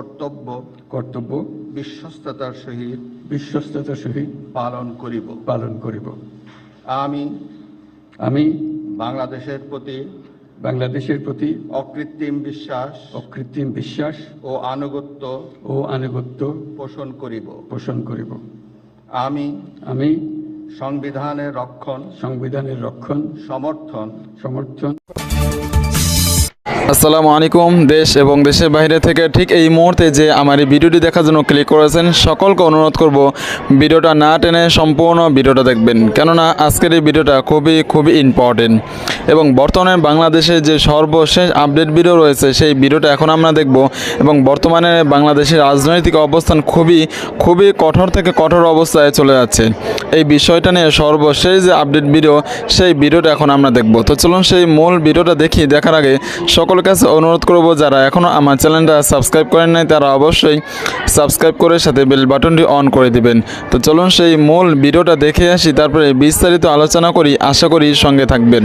কর্তব্য কর্তব্য বিশ্বস্ততার সহিত বিশ্বস্ততার সহিত পালন করিব। পালন করিব। আমি আমি বাংলাদেশের প্রতি বাংলাদেশের প্রতি অকৃত্রিম বিশ্বাস অকৃত্রিম বিশ্বাস ও আনুগত্য ও আনুগত্য পোষণ করিব। পোষণ করিব। আমি আমি সংবিধানের রক্ষণ সংবিধানের রক্ষণ সমর্থন সমর্থন আসসালামু আলাইকুম, দেশ এবং দেশের বাইরে থেকে ঠিক এই মুহূর্তে যে আমার এই ভিডিওটি দেখার জন্য ক্লিক করেছেন, সকলকে অনুরোধ করব ভিডিওটা না টেনে সম্পূর্ণ ভিডিওটা দেখবেন। কেননা আজকের এই ভিডিওটা খুবই খুবই ইম্পর্টেন্ট এবং বর্তমানে বাংলাদেশে যে সর্বশেষ আপডেট ভিডিও রয়েছে, সেই ভিডিওটা এখন আমরা দেখব। এবং বর্তমানে বাংলাদেশের রাজনৈতিক অবস্থান খুবই খুবই কঠোর থেকে কঠোর অবস্থায় চলে যাচ্ছে। এই বিষয়টা নিয়ে সর্বশেষ যে আপডেট ভিডিও সেই ভিডিওটা এখন আমরা দেখব। তো চলুন সেই মূল ভিডিওটা দেখি, দেখার আগে সকলের কাছে অনুরোধ করব, যারা এখনও আমার চ্যানেলটা সাবস্ক্রাইব করেন নাই, তারা অবশ্যই সাবস্ক্রাইব করে সাথে বেল বাটনটি অন করে দিবেন। তো চলুন সেই মূল ভিডিওটা দেখে আসি, তারপরে বিস্তারিত আলোচনা করি, আশা করি সঙ্গে থাকবেন।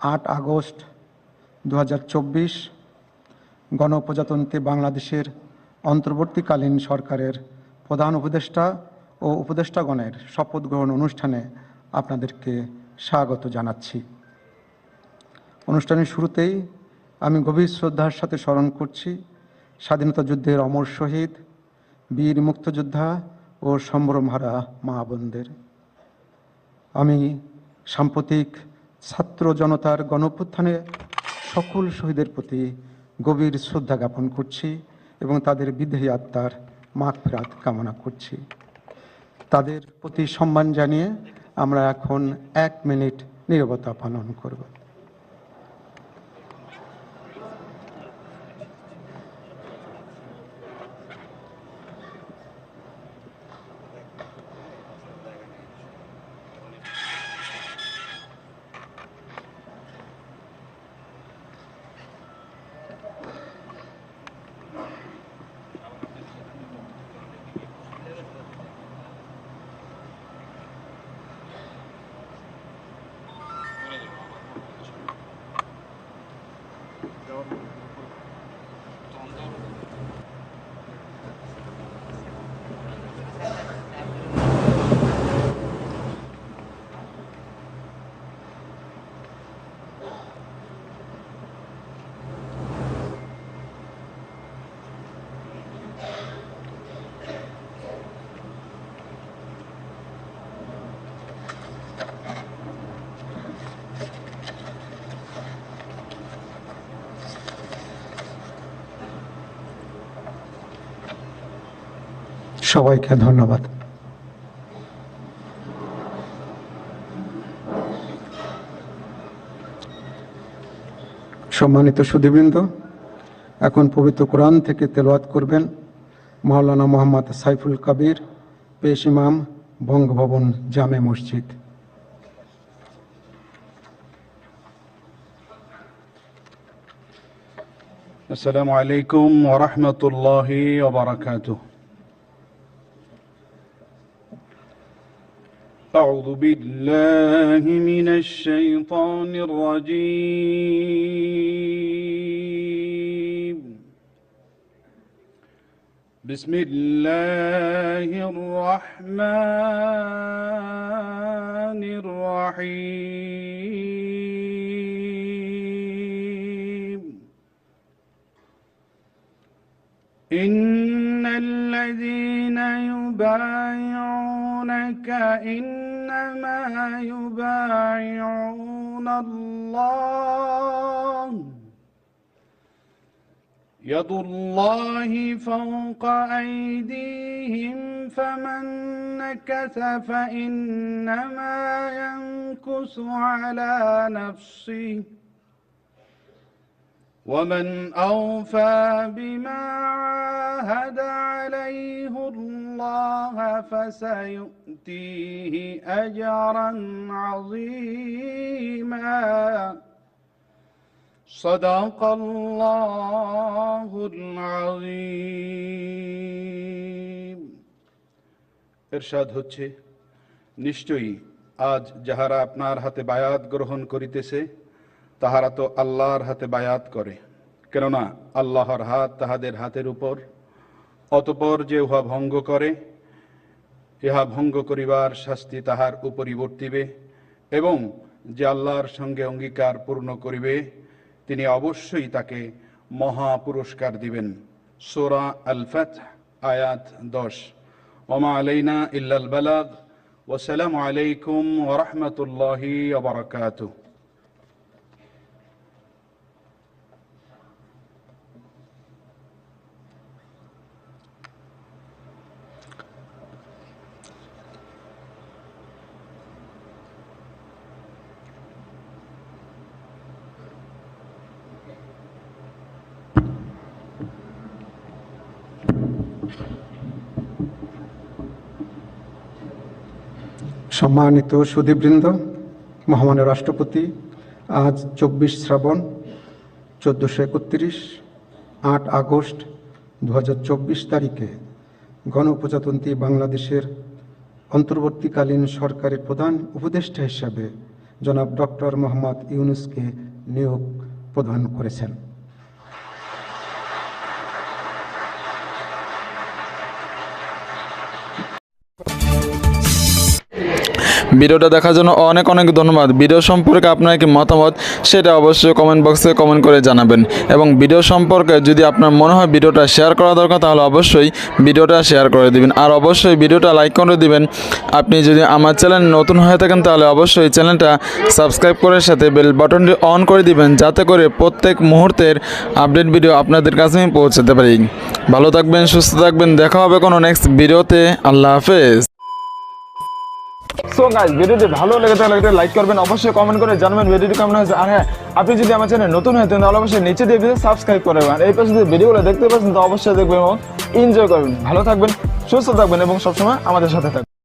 আট আগস্ট দু হাজার চব্বিশ গণপ্রজাতন্ত্রী বাংলাদেশের অন্তর্বর্তীকালীন সরকারের প্রধান উপদেষ্টা ও উপদেষ্টাগণের শপথ গ্রহণ অনুষ্ঠানে আপনাদেরকে স্বাগত জানাচ্ছি। অনুষ্ঠানের শুরুতেই আমি গভীর শ্রদ্ধার সাথে স্মরণ করছি স্বাধীনতা যুদ্ধের অমর শহীদ, বীর মুক্তযোদ্ধা ও সম্ভ্রমহারা মা বোনদের। আমি সাম্প্রতিক ছাত্র জনতার গণপুত্থানে সকল শহীদের প্রতি গভীর শ্রদ্ধা জ্ঞাপন করছি এবং তাদের বিদেহী আত্মার মাগফিরাত কামনা করছি। তাদের প্রতি সম্মান জানিয়ে আমরা এখন এক মিনিট নিরবতা পালন করব। সবাইকে ধন্যবাদ সম্মানিত সুধীবৃন্দ এখন পবিত্র কোরআন থেকে তেলাওয়াত করবেন মাওলানা মোহাম্মদ সাইফুল কবির পেশ ইমাম বঙ্গভবন জামে মসজিদ السلام عليكم ورحمة الله وبركاته أعوذ بالله من الشيطان الرجيم. بسم الله الرحمن الرحيم. إن الذين يبايعونك إنما يبايعون الله. يد الله فوق أيديهم فمن نكث فإنما ينكث على نفسه. ومن أوفى بما عاهد عليه الله فسيؤتيه أجرا عظيما صدق الله العظيم এরশাদ হচ্ছে নিশ্চয়ই আজ যাহারা আপনার হাতে বায়াত গ্রহণ করিতেছে তাহারা তো আল্লাহর হাতে বায়াত করে কেননা আল্লাহর হাত তাহাদের হাতের উপর অতপর যে উহা ভঙ্গ করে ইহা ভঙ্গ করিবার শাস্তি তাহার উপরই বর্তিবে এবং যে আল্লাহর সঙ্গে অঙ্গীকার পূর্ণ করিবে, তিনি অবশ্যই তাকে মহা পুরস্কার দিবেন। সোরা আলফাত আয়াত দশ। ওমা আলাইনা ইল্লাল বালাগ। ওসালাম আলাইকুম ওরহমতুল্লাহি ওবরাকাতুহ সম্মানিত সুধীবৃন্দ মহামান্য রাষ্ট্রপতি, আজ চব্বিশ শ্রাবণ চোদ্দোশো একত্রিশ, আট আগস্ট দু হাজার চব্বিশ তারিখে গণপ্রজাতন্ত্রী বাংলাদেশের অন্তর্বর্তীকালীন সরকারের প্রধান উপদেষ্টা হিসাবে জনাব ডক্টর মোহাম্মদ ইউনুসকে নিয়োগ প্রদান করেছেন। ভিডিওটা দেখার জন্য অনেক অনেক ধন্যবাদ। ভিডিও সম্পর্কে আপনার কি মতামত সেটা অবশ্যই কমেন্ট বক্সে কমেন্ট করে জানাবেন। এবং ভিডিও সম্পর্কে যদি আপনার মনে হয় ভিডিওটা শেয়ার করা দরকার, তাহলে অবশ্যই ভিডিওটা শেয়ার করে দিবেন। আর অবশ্যই ভিডিওটা লাইক করে দিবেন। আপনি যদি আমার চ্যানেল নতুন হয়ে থাকেন, তাহলে অবশ্যই চ্যানেলটা সাবস্ক্রাইব করে সাথে বেল বাটনটি অন করে দিবেন, যাতে করে প্রত্যেক মুহূর্তের আপডেট ভিডিও আপনাদের কাছে আমি পৌঁছাতে পারি। ভালো থাকবেন, সুস্থ থাকবেন। দেখা হবে কোনো নেক্সট ভিডিওতে আল্লাহ হাফেজ। সো গাইজ ভিডিওটি ভালো লেগে থাকলে একটা লাইক করবেন, অবশ্যই কমেন্ট করে জানবেন ভিডিওটি কেমন হয়েছে। আর হ্যাঁ আপনি যদি আমার চ্যানেল নতুন হয় তাহলে অবশ্যই নিচে দিয়ে ভিডিও সাবস্ক্রাইব করে রাখবেন আর এই পাশে যদি ভিডিওগুলো দেখতে পাচ্ছেন, তো অবশ্যই দেখবেন এবং এনজয় করবেন। ভালো থাকবেন, সুস্থ থাকবেন এবং সবসময় আমাদের সাথে থাকবেন।